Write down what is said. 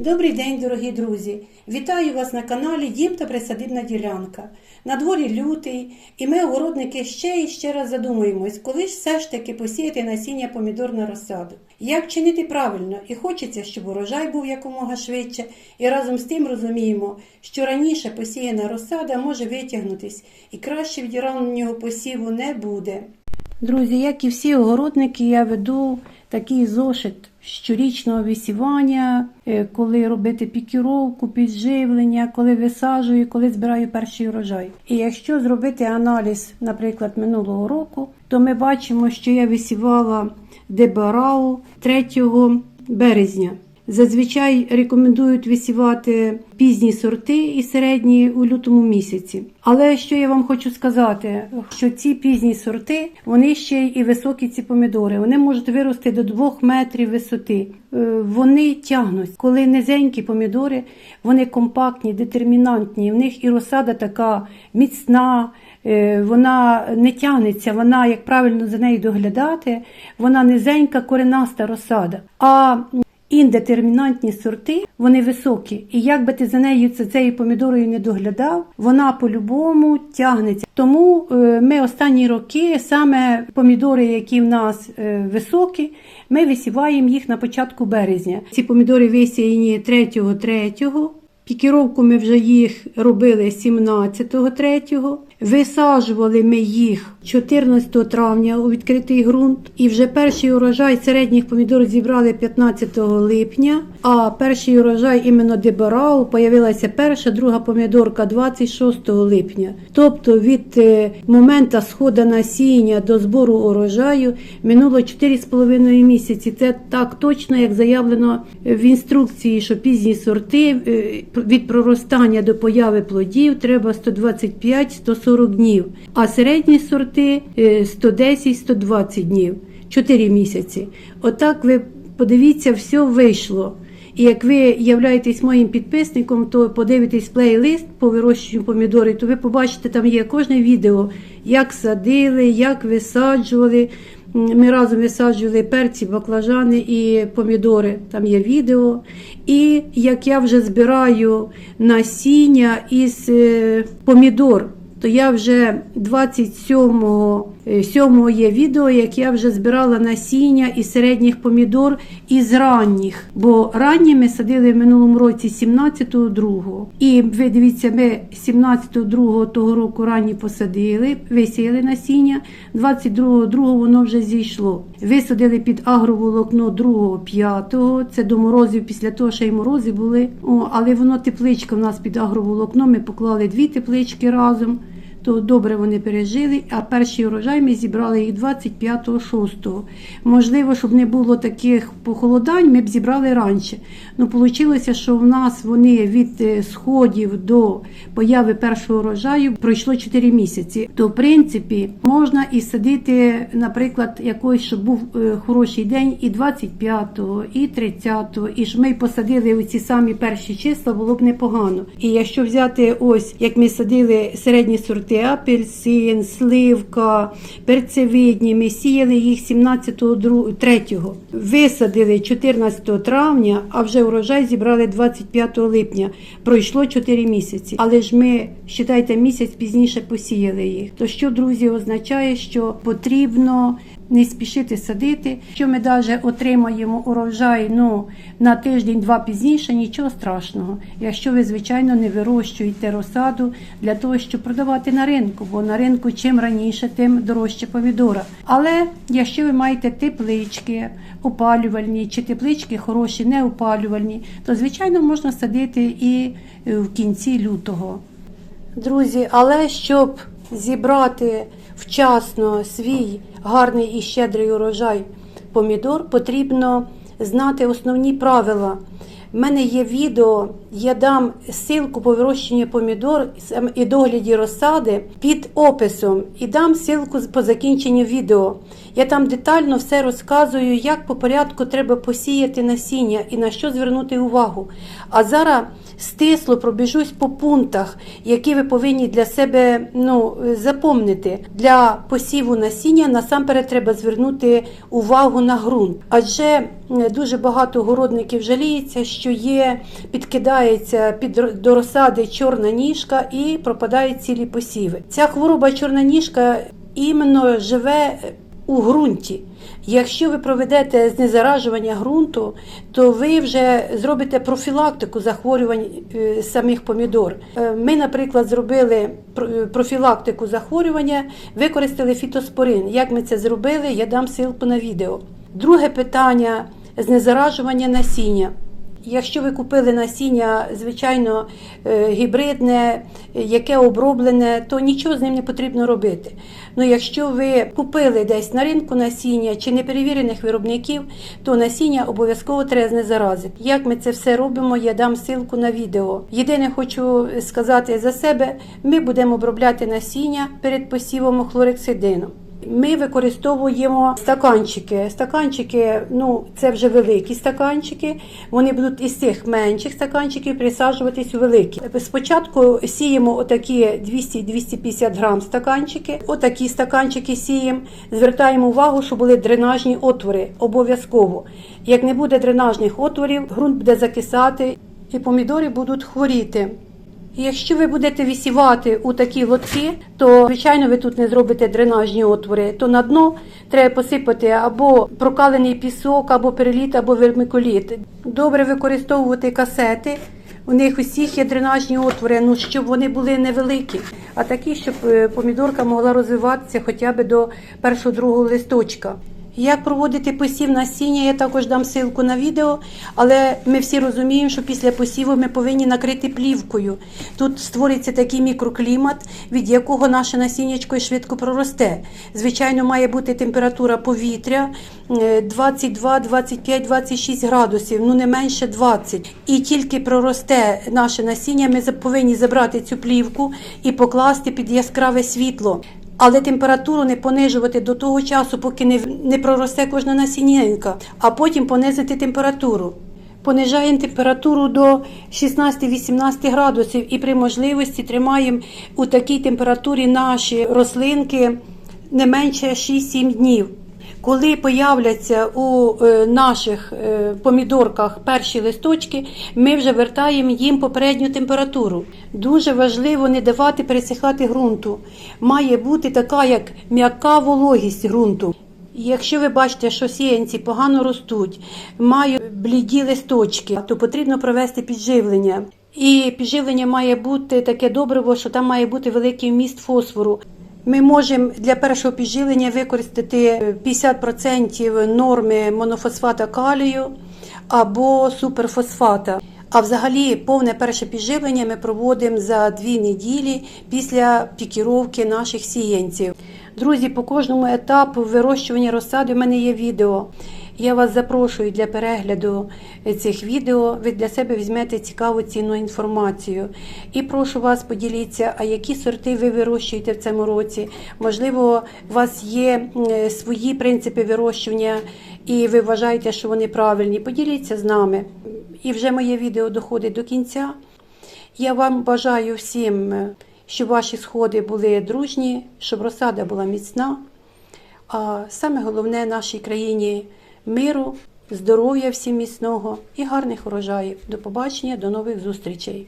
Добрий день, дорогі друзі! Вітаю вас на каналі Дім та Присадибна ділянка. На дворі лютий, і ми, огородники, ще і ще раз задумуємось, коли ж все ж таки посіяти насіння помідор на розсаду. Як чинити правильно, і хочеться, щоб урожай був якомога швидше, і разом з тим розуміємо, що раніше посіяна розсада може витягнутись, і краще від раннього посіву не буде. Друзі, як і всі огородники, я веду такий зошит щорічного висівання, е, коли робити пікіровку, підживлення, коли висаджую, коли збираю перший урожай. І якщо зробити аналіз, наприклад, минулого року, то ми бачимо, що я висівала дебарау 3 березня. Зазвичай рекомендують висівати пізні сорти і середні у лютому місяці. Але що я вам хочу сказати, що ці пізні сорти, вони ще і високі ці помідори. Вони можуть вирости до 2 метрів висоти. Е, Вони тягнуть. Коли низенькі помідори, вони компактні, детермінантні. В них і розсада така міцна. е, Вона не тягнеться, вона, як правильно за нею доглядати, вона низенька, коренаста розсада. А Індетермінантні сорти, вони високі, і як би ти за нею цією помідорою не доглядав, вона по-любому тягнеться. Тому е, ми останні роки саме помідори, які в нас е, високі, ми висіваємо їх на початку березня. Ці помідори висіяні 3-3. Пікіровку ми вже їх робили 17.3. Висаджували ми їх 14 травня у відкритий ґрунт. І вже перший урожай середніх помідорів зібрали 15 липня. А перший урожай іменно Дебарау появилася перша, друга помідорка 26 липня. Тобто від е, моменту сходу насіння до збору урожаю минуло 4,5 місяці. Це так точно, як заявлено в інструкції, що пізні сорти е, від проростання до появи плодів треба 125-140 днів, а середні сорти е, 110-120 днів, 4 місяці. Отак ви подивіться, все вийшло. І як ви являєтесь моїм підписником, то подивитесь плейлист по вирощуванню помідори, то ви побачите, там є кожне відео, як садили, як висаджували. Ми разом висаджували перці, баклажани і помідори. Там є відео. І як я вже збираю насіння із е, помідор, то я вже 27-го е, 7-го є відео, як я вже збирала насіння із середніх помідор із ранніх. Бо ранні ми садили в минулому році 17-го. І ви дивіться, ми 17-го того року ранні посадили, висіяли насіння, 22-го другого воно вже зійшло. Висадили під агроволокно 2-го, 5-го, це до морозів, після того ще й морози були. О, але воно тепличка в нас під агроволокно, ми поклали дві теплички разом то добре вони пережили, а перший урожай ми зібрали їх 25-6. Можливо, щоб не було таких похолодань, ми б зібрали раніше. Ну, вийшло, що в нас вони від е, сходів до появи першого урожаю пройшло 4 місяці. То, в принципі, можна і садити, наприклад, якийсь, щоб був е, хороший день, і 25-го, і 30-го, і ж ми посадили у ці самі перші числа, було б непогано. І якщо взяти ось, як ми садили середні сорти, апельсин, сливка, перцевидні, ми сіяли їх 17-го, 3-го. Висадили 14 травня, а вже урожай зібрали 25 липня. Пройшло 4 місяці. Але ж ми, вважайте, місяць пізніше посіяли їх. То що, друзі, означає, що потрібно не спішити садити. Що ми навіть отримаємо урожай ну, на тиждень-два пізніше, нічого страшного, якщо ви, звичайно, не вирощуєте розсаду для того, щоб продавати на ринку, бо на ринку чим раніше, тим дорожче помідора. Але якщо ви маєте теплички опалювальні чи теплички хороші, не опалювальні, то звичайно можна садити і е, в кінці лютого. Друзі, але щоб зібрати вчасно свій гарний і щедрий урожай помідор, потрібно знати основні правила. У мене є відео, я дам ссылку по вирощенню помідор і догляді розсади під описом і дам ссылку по закінченню відео. Я там детально все розказую, як по порядку треба посіяти насіння і на що звернути увагу. А зараз стисло пробіжусь по пунктах, які ви повинні для себе ну, запомнити. Для посіву насіння насамперед треба звернути увагу на ґрунт. Адже дуже багато городників жаліється, що є, підкидається під до розсади чорна ніжка і пропадають цілі посіви. Ця хвороба чорна ніжка іменно живе у ґрунті. Якщо ви проведете знезаражування ґрунту, то ви вже зробите профілактику захворювань е, самих помідор. Е, Ми, наприклад, зробили е, профілактику захворювання, використали фітоспорин. Як ми це зробили, я дам ссылку на відео. Друге питання знезаражування насіння. Якщо ви купили насіння, звичайно, е, гібридне, яке оброблене, то нічого з ним не потрібно робити. Ну, якщо ви купили десь на ринку насіння чи неперевірених виробників, то насіння обов'язково треба знезаразити. Як ми це все робимо, я дам ссылку на відео. Єдине хочу сказати за себе: ми будемо обробляти насіння перед посівом хлорексидином. Ми використовуємо стаканчики. Стаканчики, ну це вже великі стаканчики. Вони будуть із цих менших стаканчиків присаджуватись у великі. Спочатку сіємо отакі 200-250 грам стаканчики. Отакі стаканчики сіємо. Звертаємо увагу, що були дренажні отвори. Обов'язково. Як не буде дренажних отворів, ґрунт буде закисати і помідори будуть хворіти. Якщо ви будете висівати у такі лотки, то звичайно ви тут не зробите дренажні отвори. То на дно треба посипати або прокалений пісок, або переліт, або вермикуліт. Добре використовувати касети. У них усіх є дренажні отвори, ну щоб вони були невеликі, а такі, щоб е, помідорка могла розвиватися хоча б до першого другого листочка. Як проводити посів насіння, я також дам ссылку на відео, але ми всі розуміємо, що після посіву ми повинні накрити плівкою. Тут створиться такий мікроклімат, від якого наше насіннячко швидко проросте. Звичайно, має бути температура повітря е, 22, 25, 26 градусів, ну не менше 20. І тільки проросте наше насіння, ми повинні забрати цю плівку і покласти під яскраве світло. Але температуру не понижувати до того часу, поки не, не проросте кожна насіннянка, а потім понизити температуру. Понижаємо температуру до 16-18 градусів і при можливості тримаємо у такій температурі наші рослинки не менше 6-7 днів. Коли появляться у е, наших е, помідорках перші листочки, ми вже вертаємо їм попередню температуру. Дуже важливо не давати пересихати ґрунту. Має бути така, як м'яка вологість ґрунту. Якщо ви бачите, що сіянці погано ростуть, мають бліді листочки, то потрібно провести підживлення. І підживлення має бути таке добриво, що там має бути великий вміст фосфору. Ми можемо для першого підживлення використати е, 50% норми монофосфата калію або суперфосфата. А взагалі повне перше підживлення ми проводимо за дві неділі після пікіровки наших сіянців. Друзі, по кожному етапу вирощування розсади в мене є відео. Я вас запрошую для перегляду цих відео. Ви для себе візьмете цікаву цінну інформацію. І прошу вас поділіться, а які сорти ви вирощуєте в цьому році. Можливо, у вас є свої принципи вирощування, і ви вважаєте, що вони правильні. Поділіться з нами. І вже моє відео доходить до кінця. Я вам бажаю всім, щоб ваші сходи були дружні, щоб розсада була міцна. А саме головне нашій країні миру, здоров'я всім міцного і гарних урожаїв. До побачення, до нових зустрічей.